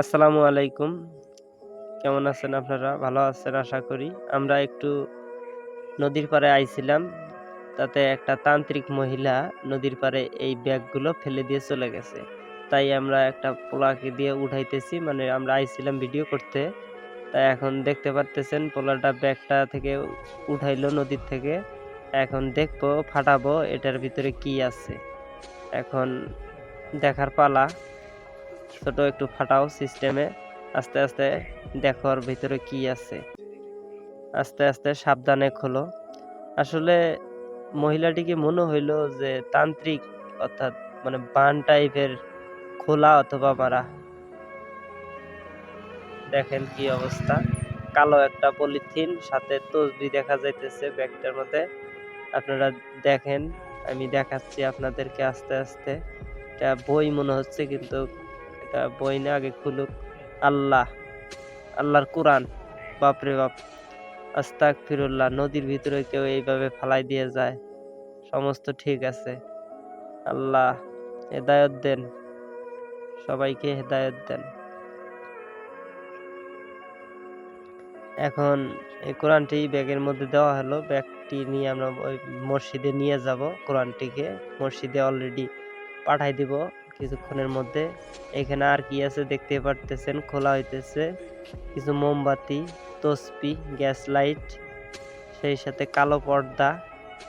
আসসালামু আলাইকুম। কেমন আছেন আপনারা? ভালো আছেন, আশা করি। আমরা একটু নদীর পাড়ে আইছিলাম। তাতে একটা তান্ত্রিক মহিলা নদীর পাড়ে এই ব্যাগগুলো ফেলে দিয়ে চলে গেছে। তাই আমরা একটা পোলাকে দিয়ে উঠাইতেছি। মানে আমরা আইছিলাম ভিডিও করতে। তাই এখন দেখতে পারতেছেন, পোলাটা ব্যাগটা থেকে উঠাইলো নদীর থেকে। এখন দেখব, ফাটাবো, এটার ভিতরে কি আছে। এখন দেখার পালা। ছোট একটু ফাটাও সিস্টেমে আস্তে আস্তে দেখো ওর ভিতরে কি আছে। আস্তে আস্তে সাবধানে খোলো। আসলে মহিলাটিকে মনে হইল যে তান্ত্রিক অর্থাৎ মানে বান টাইপের খোলা অথবা মারা? দেখেন কি অবস্থা। কালো একটা পলিথিন, সাথে তসবি দেখা যাইতেছে ব্যাগটার মধ্যে। আপনারা দেখেন, আমি দেখাচ্ছি আপনাদেরকে আস্তে আস্তে। এটা বই মনে হচ্ছে কিন্তু এটা বই না, আগে খুলুক। আল্লাহ, আল্লাহর কোরআন। বাপরে বাপ। আস্তাক ফিরুল্লাহ নদীর ভিতরে কেউ এইভাবে ফালাই দিয়ে যায়। সমস্ত ঠিক আছে। আল্লাহ, হেদায়ত দেন। সবাইকে হেদায়ত দেন। এখন এই কোরআনটি ব্যাগের মধ্যে দেওয়া হলো। ব্যাগটি নিয়ে আমরা ওই মসজিদে নিয়ে যাব, কোরআনটিকে। মসজিদে অলরেডি পাঠাই দিব। কিছুক্ষণের মধ্যে। এখানে আর কি আছে দেখতে পারতেছেন, খোলা হইতেছে। কিছু মোমবাতি তসপি গ্যাস লাইট, সেই সাথে কালো পর্দা,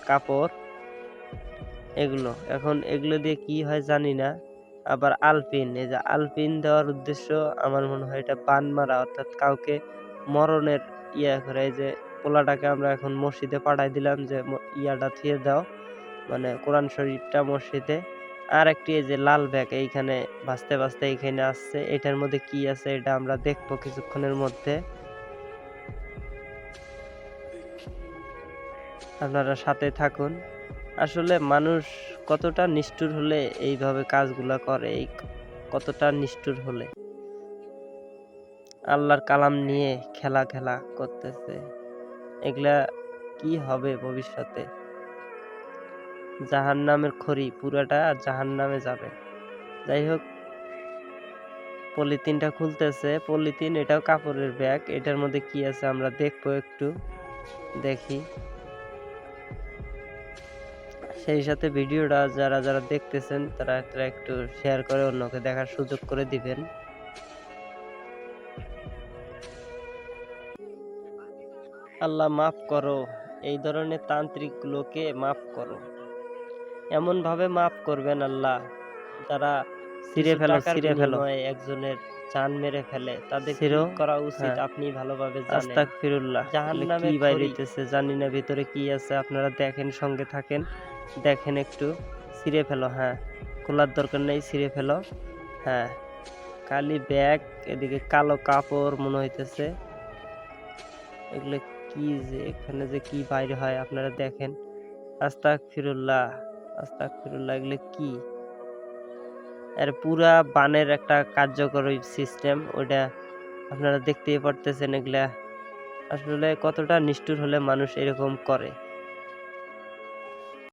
কাপড়, এগুলো। এখন এগুলো দিয়ে কি হয় জানি না, আবার আলপিন। এই যে আলপিন দেওয়ার উদ্দেশ্য আমার মনে হয় এটা বান মারা, অর্থাৎ কাউকে মরণের ইয়া করে। এই যে পোলাটাকে আমরা এখন মসজিদে পাঠাই দিলাম যে ইয়াটা থিয়ে দাও। মানে কোরআন শরীফটা মসজিদে আর একটি এই যে লাল ব্যাগ এইখানে ভাসতে ভাসতে এইখানে আসছে। এটার মধ্যে কি আছে এটা আমরা দেখব কিছুক্ষণের মধ্যে। আপনারা সাথে থাকুন। আসলে মানুষ কতটা নিষ্ঠুর হলে এইভাবে কাজগুলা করে, এই কতটা নিষ্ঠুর হলে। আল্লাহর কালাম নিয়ে খেলা খেলা করতেছে। এগুলা কি হবে ভবিষ্যতে? জাহান নামের খড়ি পুরাটা জাহান নামে যাবে। যাই হোক, পলিথিনটা খুলতেছে। পলিথিন, এটাও কাপড়ের ব্যাগ। এটার মধ্যে কি আছে আমরা দেখব একটু, দেখি। সেই সাথে ভিডিওটা যারা যারা দেখতেছেন, তারা তারা একটু শেয়ার করে অন্যকে দেখার সুযোগ করে দিবেন। আল্লাহ মাফ করো, এই ধরনের তান্ত্রিকগুলোকে মাফ করো। এমন ভাবে মাফ করবেন আল্লাহ। যারা ছিঁড়ে ফেলে ছিঁড়ে ফেলো। একজনের জান মেরে ফেলে। তাদের কি করা উচিত? আপনি ভালোভাবে জানেন। আস্তাগফিরুল্লাহ। জাহান্নামে কি বাইরেতেছে জানি না ভিতরে কি আছে। আপনারা দেখেন সঙ্গে থাকেন। দেখেন একটু। ছিঁড়ে ফেলো হ্যাঁ। খোলার দরকার নেই ছিঁড়ে ফেলো। হ্যাঁ। কালি ব্যাগ এদিকে কালো কাপড় মনে হইতেছে। এগুলো কি যে এখানে যে কি বাইরে হয় আপনারা দেখেন। আস্তাক ফিরুল্লাহ আস্তাক ফিরুল্লাহ এগুলো কি? আর পুরা বানের একটা কার্যকরী সিস্টেম ওইটা আপনারা দেখতেই পারতেছেন এগুলা। আসলে কতটা নিষ্ঠুর হলে মানুষ এরকম করে।